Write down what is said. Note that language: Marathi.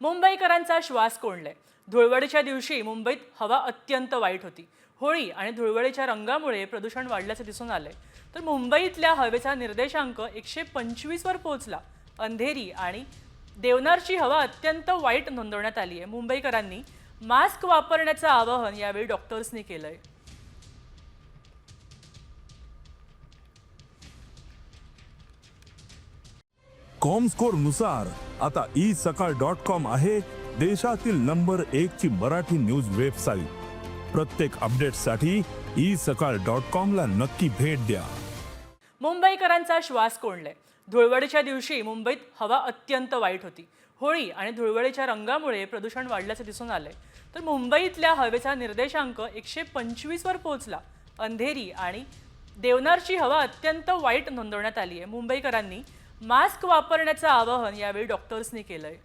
मुंबईकरांचा श्वास कोंडलाय धुळवडीच्या दिवशी मुंबईत हवा अत्यंत वाईट होती. होळी आणि धुळवडीच्या रंगामुळे प्रदूषण वाढल्याचं दिसून आलंय तर मुंबईतल्या हवेचा निर्देशांक एकशे पंचवीसवर पोहोचला. अंधेरी आणि देवनारची हवा अत्यंत वाईट नोंदवण्यात आली आहे. मुंबईकरांनी मास्क वापरण्याचं आवाहन यावेळी डॉक्टर्सनी केलंय. कॉमस्कोरनुसार आता ई सकाळ डॉट कॉम आहे देशातील नंबर एक ची मराठी न्यूज वेबसाईट. प्रत्येक अपडेटसाठी ई सकाळ डॉट कॉम ला नक्की भेट द्या. मुंबईकरांचा श्वास कोंडलाय धुळवडीच्या दिवशी मुंबईत हवा अत्यंत वाईट होती. होळी आणि धुळवडीच्या रंगामुळे प्रदूषण वाढल्याचं दिसून आलंय तर मुंबईतल्या हवेचा निर्देशांक एकशे पंचवीसवर पोहोचला. अंधेरी आणि देवनारची हवा अत्यंत वाईट नोंदवण्यात आली आहे मुंबईकरांनी मास्क वापरण्याचं आवाहन यावेळी डॉक्टर्सनी केलंय.